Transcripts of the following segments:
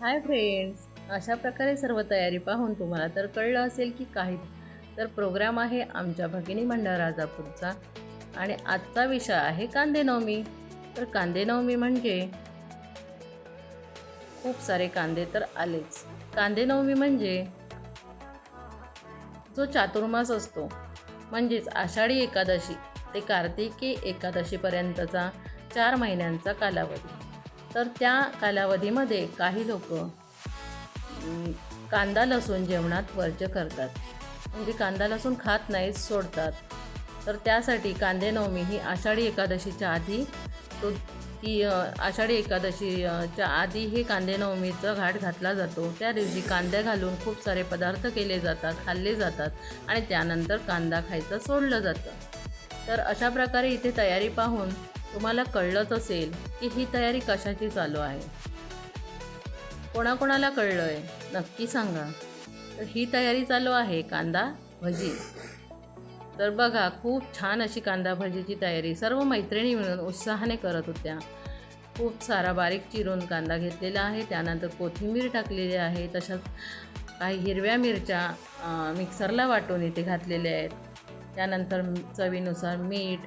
Hi friends अशा प्रकारे सर्व तयारी पाहून तुम्हाला तर कळलं असेल की काही तर प्रोग्राम आहे आमच्या भगिनी मंडळ राजापूरचा आणि आजचा विषय आहे कांदेनवमी तर कांदेनवमी म्हणजे खूप सारे कांदे तर आलेच. कांदेनवमी म्हणजे जो चातुर्मास असतो म्हणजेच आषाढी एकादशी ते कार्तिकी एकादशीपर्यंतचा चार महिन्यांचा कालावधी. तर त्या कालावधीमध्ये काही लोक कांदा लसूण जेवणात वर्ज करतात. म्हणजे कांदा लसूण खात नाहीत सोडतात. तर त्यासाठी कांदे नवमी ही आषाढी एकादशीच्या आधी तो ती आषाढी एकादशीच्या आधी हे कांदे नवमीचा घाट घातला जातो. त्या दिवशी कांदे घालून खूप सारे पदार्थ केले जातात खाल्ले जातात आणि त्यानंतर कांदा खायचं सोडलं जातं. तर अशा प्रकारे इथे तयारी पाहून तुम्हाला कळलंच असेल की ही तयारी कशाची चालू आहे. कोणाकोणाला कळलं आहे नक्की सांगा. तर ही तयारी चालू आहे कांदा भजी. तर बघा खूप छान अशी कांदा भजीची तयारी. सर्व मैत्रिणी मिळून उत्साहाने करत होत्या. खूप सारा बारीक चिरून कांदा घेतलेला आहे. त्यानंतर कोथिंबीर टाकलेली आहे. तशाच काही हिरव्या मिरच्या मिक्सरला वाटून इथे घातलेल्या आहेत. त्यानंतर चवीनुसार मीठ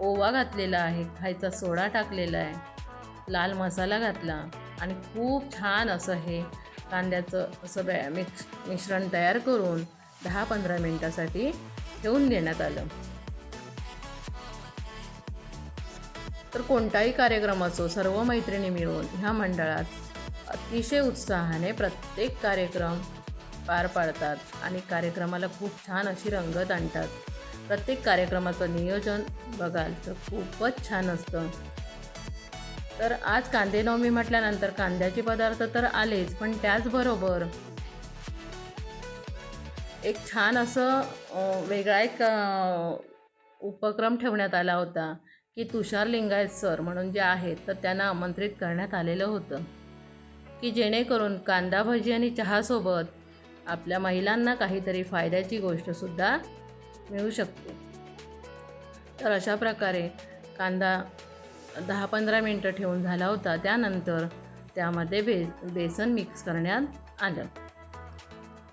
ओवा घातलेला आहे खायचा सोडा टाकलेला आहे लाल मसाला घातला आणि खूप छान असं हे कांद्याचं असं बॅ मिक्स मिश्रण तयार करून दहा पंधरा मिनटासाठी ठेवून देण्यात आलं. तर कोणताही कार्यक्रम असो सर्व मैत्रिणी मिळून ह्या मंडळात अतिशय उत्साहाने प्रत्येक कार्यक्रम पार पाडतात आणि कार्यक्रमाला खूप छान अशी रंगत आणतात. प्रत्येक कार्यक्रमाचं नियोजन बघाल तर खूपच छान असतं. तर आज कांदे नवमी म्हटल्यानंतर कांद्याचे पदार्थ तर आलेच पण त्याचबरोबर एक छान असं वेगळा एक उपक्रम ठेवण्यात आला होता की तुषार लिंगायत सर म्हणून जे आहेत तर त्यांना आमंत्रित करण्यात आलेलं होतं की जेणेकरून कांदा भजी आणि चहासोबत आपल्या महिलांना काहीतरी फायद्याची गोष्टसुद्धा मिळू शकते. तर अशा प्रकारे कांदा दहा पंधरा मिनटं ठेवून झाला होता. त्यानंतर त्यामध्ये बे बेसन मिक्स करण्यात आलं.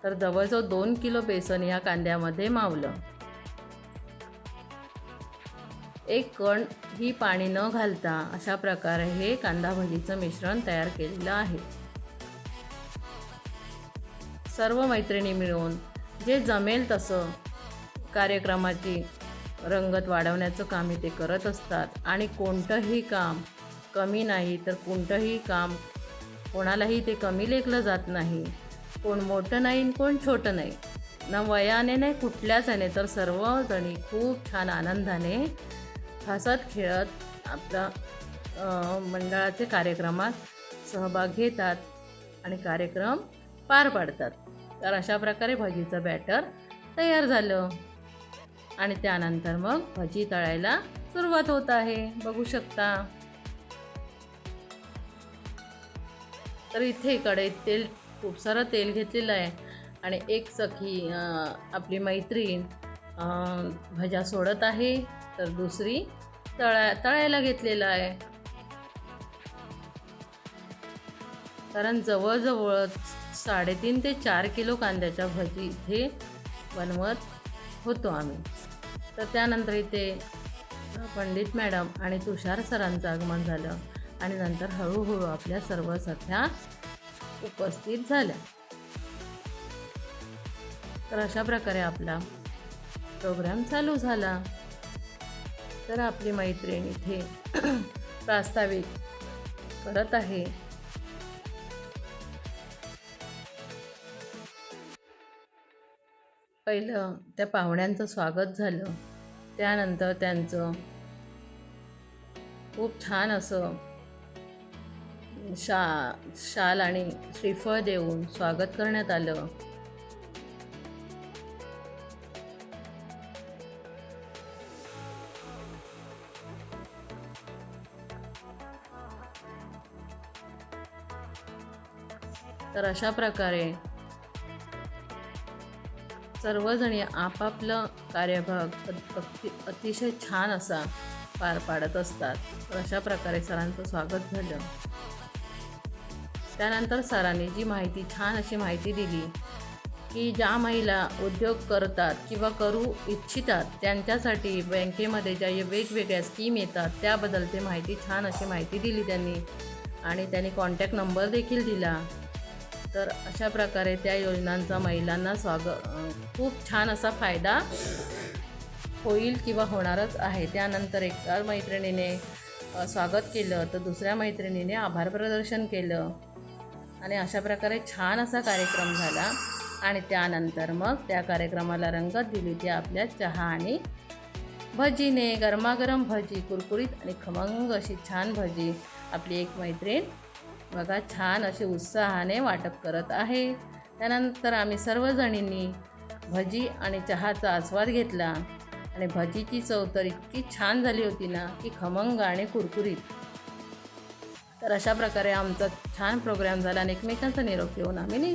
तर जवळजवळ दोन किलो बेसन या कांद्यामध्ये मावलं. एक कण ही पाणी न घालता अशा प्रकारे हे कांदा भजीचं मिश्रण तयार केलेलं आहे. सर्व मैत्रिणी मिळून जे जमेल तसं कार्यक्रमाची रंगत वाढवण्याचं काम ते करत असतात. आणि कोणतंही काम कमी नाही तर कोणतंही काम कोणालाही ते कमी लेखलं जात नाही. कोण मोठं नाही कोण छोटं नाही. ना वयाने नाही कुठल्याच याने तर सर्वजणी खूप छान आनंदाने हसत खेळत आपला मंडळाचे कार्यक्रमात सहभाग घेतात आणि कार्यक्रम पार पाडतात. तर अशा प्रकारे भजीचं बॅटर तयार झालं. आणि त्यानंतर मग भजी तळायला सुरुवात होत आहे. बघू शकता. तर इथे कढईत तेल खूप सारं तेल घेतलेलं आहे. आणि एक सखी आपली मैत्रीण भज्या सोडत आहे. तर दुसरी तळा तळायला घेतलेलं आहे. कारण जवळजवळ साडेतीन ते चार किलो कांद्याच्या भजी इथे बनवत होतो आम्ही. तर त्यानंतर इथे पंडित मॅडम आणि तुषार सरांचं आगमन झालं आणि नंतर हळूहळू आपल्या सर्व सख्या उपस्थित झाल्या. तर अशा प्रकारे आपला प्रोग्राम चालू झाला. तर आपली मैत्रीण इथे प्रास्ताविक करत आहे. पहिलं त्या पाहुण्यांचं स्वागत झालं. त्यानंतर त्यांचं खूप छान असं शा शाल आणि श्रीफळ देऊन स्वागत करण्यात आलं. तर अशा प्रकारे सर्वजणी आपापलं कार्यभाग अति अतिशय छान असा पार पाडत असतात. तर अशा प्रकारे सरांचं स्वागत झालं. त्यानंतर सरांनी जी माहिती छान अशी माहिती दिली की ज्या महिला उद्योग करतात किंवा करू इच्छितात त्यांच्यासाठी बँकेमध्ये ज्या वेगवेगळ्या स्कीम येतात त्याबद्दल ते माहिती छान अशी माहिती दिली त्यांनी. आणि त्यांनी कॉन्टॅक्ट नंबर देखील दिला. तर अशा प्रकारे त्या योजनांचा महिलांना स्वाग खूप छान असा फायदा होईल किंवा होणारच आहे. त्यानंतर एका मैत्रिणीने स्वागत केलं तर दुसऱ्या मैत्रिणीने आभार प्रदर्शन केलं आणि अशा प्रकारे छान असा कार्यक्रम झाला आणि त्यानंतर मग त्या कार्यक्रमाला रंगत दिली ती आपल्या चहा आणि भजीने. गरमागरम भजी कुरकुरीत आणि खमंग अशी छान भजी आपली एक मैत्रीण बघा छान अशी उत्साहाने वाटप करत आहे. त्यानंतर आम्ही सर्वजणींनी भजी आणि चहाचा आस्वाद घेतला. आणि भजीची चव तर इतकी छान झाली होती ना की खमंग आणि कुरकुरीत. तर अशा प्रकारे आमचा छान प्रोग्राम झाला आणि एकमेकांचा निरोप घेऊन आम्ही निघा